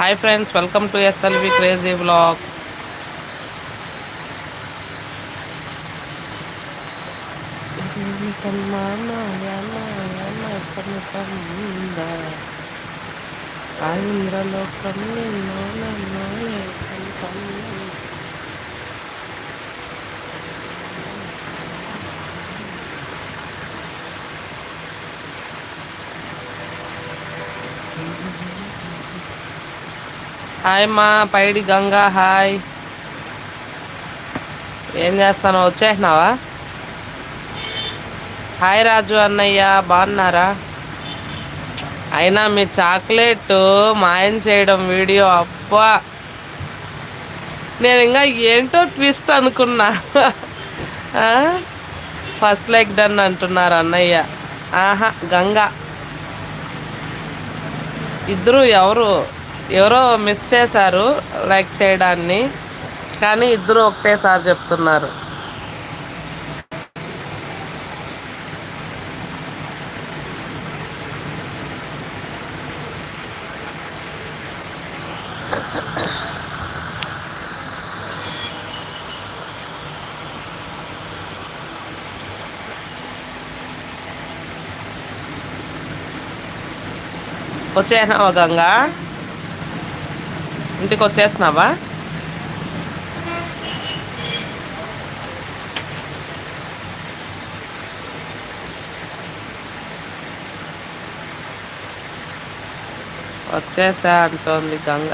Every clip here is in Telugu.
hi friends welcome to S L V crazy blogs Andhralokam hi మా పైడి గంగా హాయ్. ఏం చేస్తాను వచ్చేసినావా? హాయ్ రాజు అన్నయ్య బాగున్నారా? అయినా మీ చాక్లెట్ మాయం చేయడం వీడియో అప్ప నేను ఇంకా ఏంటో ట్విస్ట్ అనుకున్నా. ఫస్ట్ లైక్ డన్ అంటున్నారు అన్నయ్య. ఆహా గంగా. ఇద్దరు ఎవరు? ఎవరో మిస్ చేశారు లైక్ చేయడాన్ని. కానీ ఇద్దరు ఒకటేసారి చెప్తున్నారు. వచ్చేసినావా గంగా ఇంటికి వచ్చేసినావా వచ్చేసా అంటోంది గంగ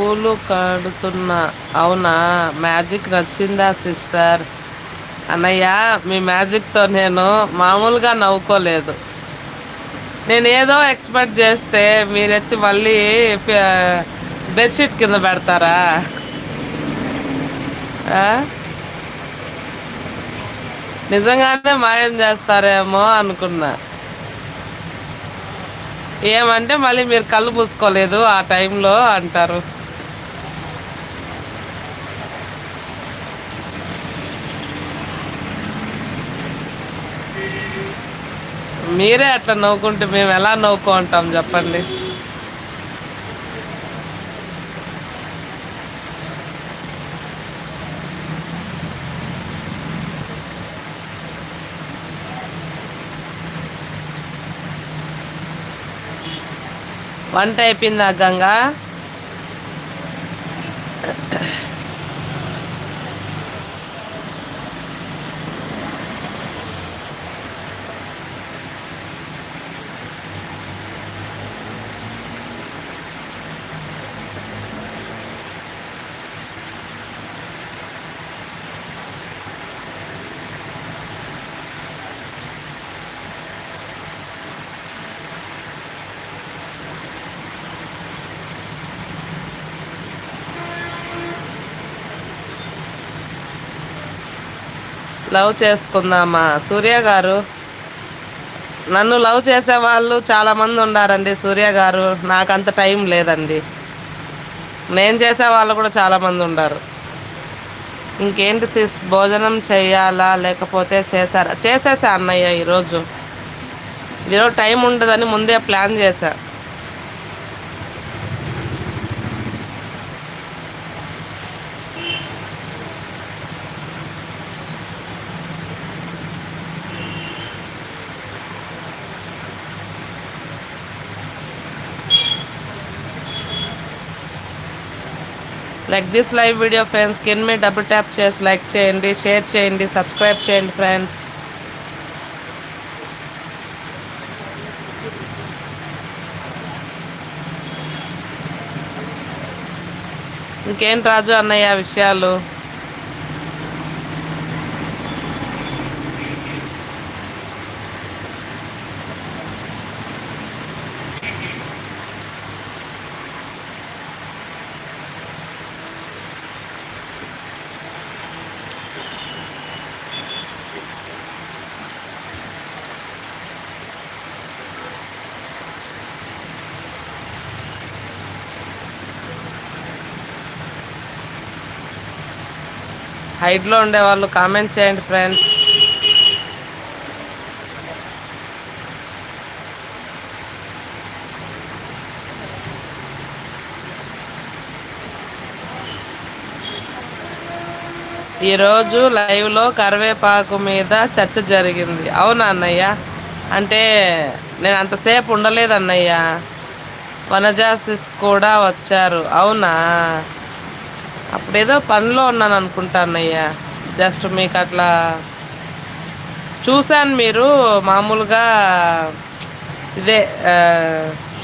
పూలు కడుతున్నా. అవునా? మ్యాజిక్ నచ్చిందా సిస్టర్? అన్నయ్య మీ మ్యాజిక్తో నేను మామూలుగా నవ్వుకోలేదు. నేను ఏదో ఎక్స్పెక్ట్ చేస్తే మీరెత్తి మళ్ళీ బెడ్షీట్ కింద పెడతారా? నిజంగానే మాయం చేస్తారేమో అనుకున్నా. ఏమంటే మళ్ళీ మీరు కళ్ళు పూసుకోలేదు ఆ టైంలో అంటారు. మీరే అట్లా నవ్వుకుంటే మేము ఎలా నవ్వుకుంటాం చెప్పండి? వంట అయిపోయిందా గంగా? లవ్ చేసుకుందామా? సూర్య గారు నన్ను లవ్ చేసే వాళ్ళు చాలామంది ఉండారండి సూర్య గారు. నాకంత టైం లేదండి. నేను చేసే వాళ్ళు కూడా చాలామంది ఉండారు. ఇంకేంటి సిస్ భోజనం చేయాలా? లేకపోతే చేశారా? చేసేసా అన్నయ్య ఈరోజు. ఈరోజు టైం ఉండదని ముందే ప్లాన్ చేశా. Like this live video friends కింద మీ డబుల్ ట్యాప్ చేసి లైక్ చేయండి షేర్ చేయండి సబ్స్క్రైబ్ చేయండి ఫ్రెండ్స్ ఇంకేంటి రాజు అన్నయ్య విషయాలు? హైట్లో ఉండేవాళ్ళు కామెంట్ చేయండి ఫ్రెండ్స్ ఈరోజు లైవ్లో కరివేపాకు మీద చర్చ జరిగింది. అవునా అన్నయ్య? అంటే నేను అంతసేపు ఉండలేదు అన్నయ్య. వనజాసిస్ కూడా వచ్చారు. అవునా? అప్పుడేదో పనిలో ఉన్నాను అనుకుంటా జస్ట్ మీకు అట్లా చూశాను మీరు మామూలుగా ఇదే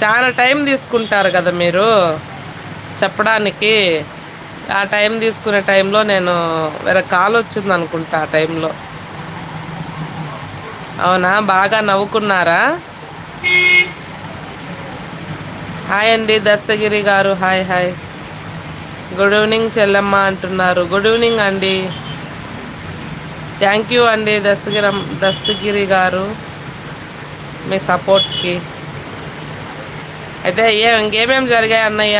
చాలా టైం తీసుకుంటారు కదా మీరు చెప్పడానికి. ఆ టైం తీసుకునే టైంలో నేను వేరే కాల్ వచ్చింది అనుకుంటా ఆ టైంలో. అవునా? బాగా నవ్వుకున్నారా? హాయ్ అండి దస్తగిరి గారు. Hi hi. Good evening Chellamma అంటున్నారు. గుడ్ ఈవినింగ్ అండి. థ్యాంక్ యూ అండి దస్తగిరి దస్తగిరి గారు మీ సపోర్ట్కి. అయితే ఏ ఇంకేమేమి జరిగాయి అన్నయ్య?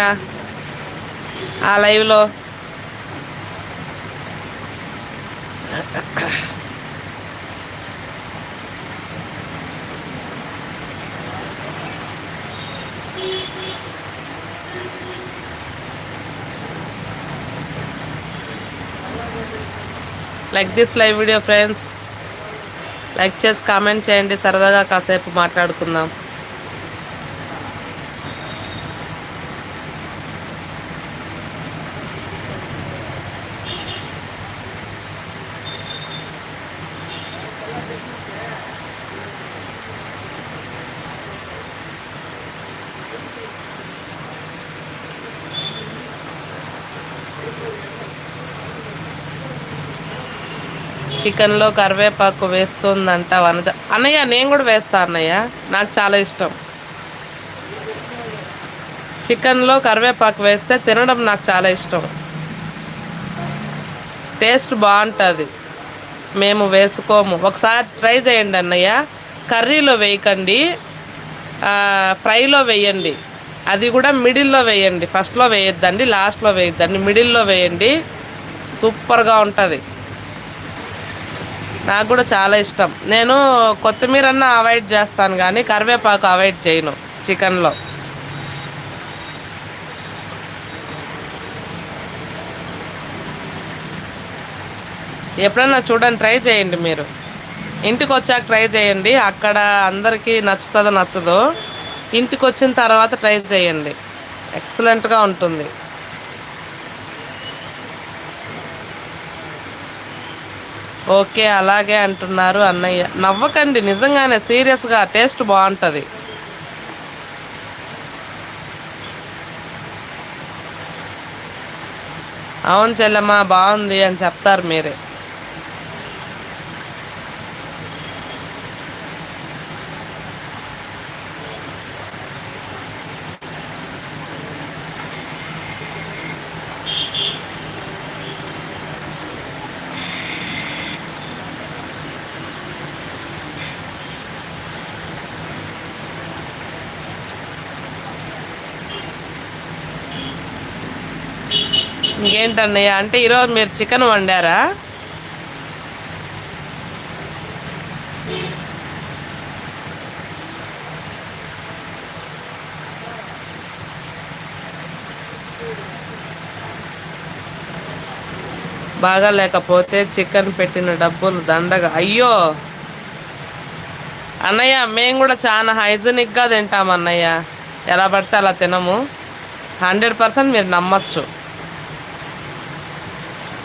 ఆ లైవ్లో. Like this live video friends like చేసి కామెంట్ చేయండి. సరదాగా కాసేపు మాట్లాడుకుందాం. చికెన్లో కరివేపాకు వేస్తుందంట వనజ అన్నయ్య నేను కూడా వేస్తా అన్నయ్య. నాకు చాలా ఇష్టం. చికెన్లో కరివేపాకు వేస్తే తినడం నాకు చాలా ఇష్టం. టేస్ట్ బాగుంటుంది. మేము వేసుకోము. ఒకసారి ట్రై చేయండి అన్నయ్య. కర్రీలో వేయకండి. ఫ్రైలో వేయండి. అది కూడా మిడిల్లో వేయండి. ఫస్ట్లో వేయొద్దండి లాస్ట్లో వేయొద్దండి. మిడిల్లో వేయండి. సూపర్గా ఉంటుంది. నాకు కూడా చాలా ఇష్టం. నేను కొత్తిమీర అన్న అవాయిడ్ చేస్తాను కానీ కరివేపాకు అవాయిడ్ చేయను చికెన్లో. ఎప్పుడన్నా చూడండి ట్రై చేయండి మీరు. ఇంటికి వచ్చాక ట్రై చేయండి. అక్కడ అందరికీ నచ్చుతుందో నచ్చదో ఇంటికి వచ్చిన తర్వాత ట్రై చేయండి. ఎక్సలెంట్గా ఉంటుంది. ఓకే అలాగే అంటున్నారు అన్నయ్య. నవ్వకండి నిజంగానే సీరియస్గా టేస్ట్ బాగుంటుంది. అవును చెల్లెమ్మ బాగుంది అని చెప్తారు మీరే. ఇంకేంటన్నయ్య? అంటే ఈరోజు మీరు చికెన్ వండారా? బాగా లేకపోతే చికెన్ పెట్టిన డబ్బులు దండగా. అయ్యో! అన్నయ్య మేము కూడా చాలా హైజీనిక్గా తింటాం అన్నయ్య ఎలా పడితే అలా తినము. హండ్రెడ్ పర్సెంట్ మీరు నమ్మచ్చు.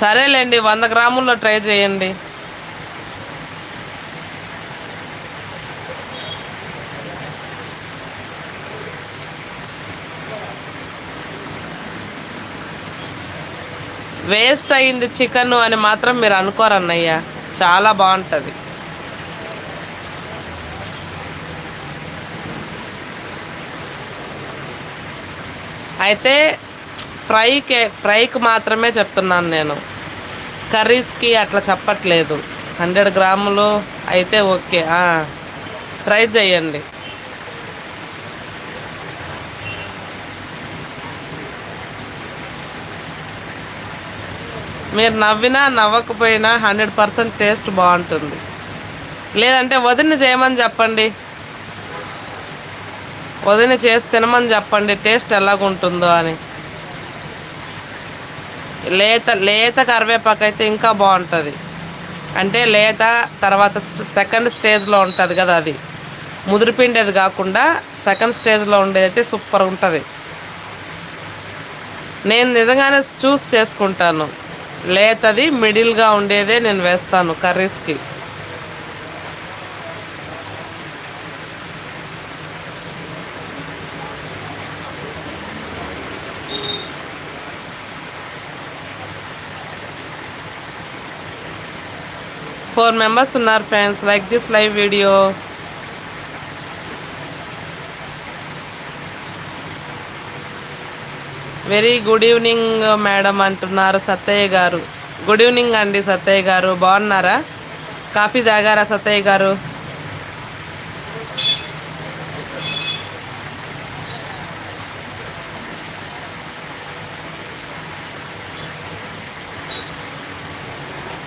సరేలేండి వంద గ్రాముల్లో ట్రై చేయండి. వేస్ట్ అయింది చికెన్ అని మాత్రం మీరు అనుకోరన్నయ్యా. చాలా బాగుంటుంది. అయితే ఫ్రైకి ఫ్రైకి మాత్రమే చెప్తున్నాను నేను. కర్రీస్కి అట్లా చెప్పట్లేదు. హండ్రెడ్ గ్రాములు అయితే ఓకే. ట్రై చేయండి. మీరు నవ్వినా నవ్వకపోయినా హండ్రెడ్ పర్సెంట్ టేస్ట్ బాగుంటుంది. లేదంటే వదిన చేయమని చెప్పండి. వదిన చేసి తినమని చెప్పండి టేస్ట్ ఎలాగుంటుందో అని. లేత లేత కరివేపాకు అయితే ఇంకా బాగుంటుంది. అంటే లేత తర్వాత సెకండ్ స్టేజ్లో ఉంటుంది కదా అది. ముదిరిపిండేది కాకుండా సెకండ్ స్టేజ్లో ఉండేది అయితే సూపర్ ఉంటుంది. నేను నిజంగానే చూస్ చేసుకుంటాను. లేతది మిడిల్గా ఉండేదే నేను వేస్తాను కర్రీస్కి. ఫోర్ మెంబర్స్ ఉన్నారు friends like this live video very good evening madam అంటున్నారు సత్తయ్య గారు. గుడ్ ఈవినింగ్ అండి సత్తయ్య గారు. బాగున్నారా? కాఫీ తాగారా సత్తయ్య గారు?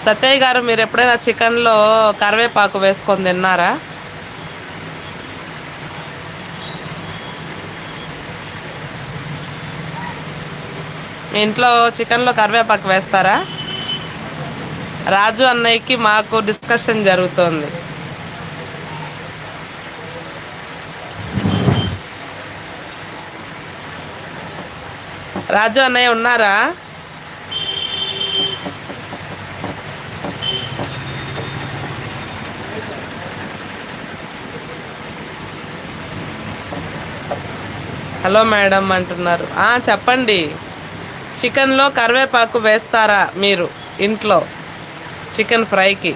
సత్తయ్య గారు మీరు ఎప్పుడైనా చికెన్లో కరివేపాకు వేసుకొని తిన్నారా? మీ ఇంట్లో చికెన్లో కరివేపాకు వేస్తారా? రాజు అన్నయ్యకి మాకు డిస్కషన్ జరుగుతోంది. రాజు అన్నయ్య ఉన్నారా? హలో మేడం అంటున్నారు. చెప్పండి. చికెన్లో కరివేపాకు వేస్తారా మీరు ఇంట్లో? చికెన్ ఫ్రైకి.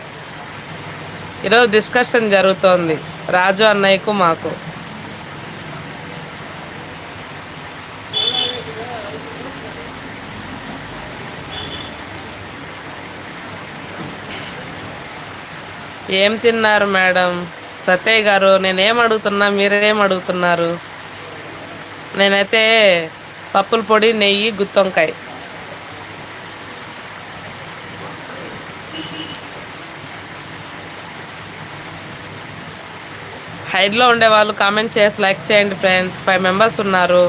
ఈరోజు డిస్కషన్ జరుగుతోంది. రాజు అన్నయ్యకు మాకు. ఏం తిన్నారు మేడం? సత్య గారు నేనేం అడుగుతున్నా మీరేం అడుగుతున్నారు? నేనైతే పప్పుల పొడి నెయ్యి గుత్తొంకాయ. హైడ్లో ఉండే వాళ్ళు కామెంట్ చేసి లైక్ చేయండి ఫ్రెండ్స్. ఫైవ్ మెంబర్స్ ఉన్నారు.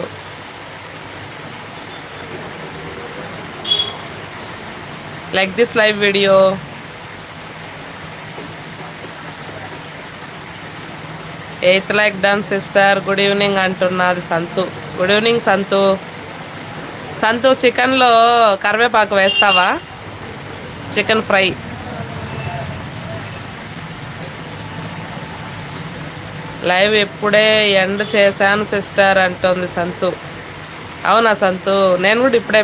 Like this live video. Eighth like done sister good evening అంటున్నది సంతు. Good evening Santhu. సంతు చికెన్లో కరివేపాకు వేస్తావా? చికెన్ ఫ్రై లైవ్ ఎప్పుడే ఎండ్ చేశాను సిస్టర్ అంటుంది సంతు. అవునా సంతు? నేను కూడా ఇప్పుడే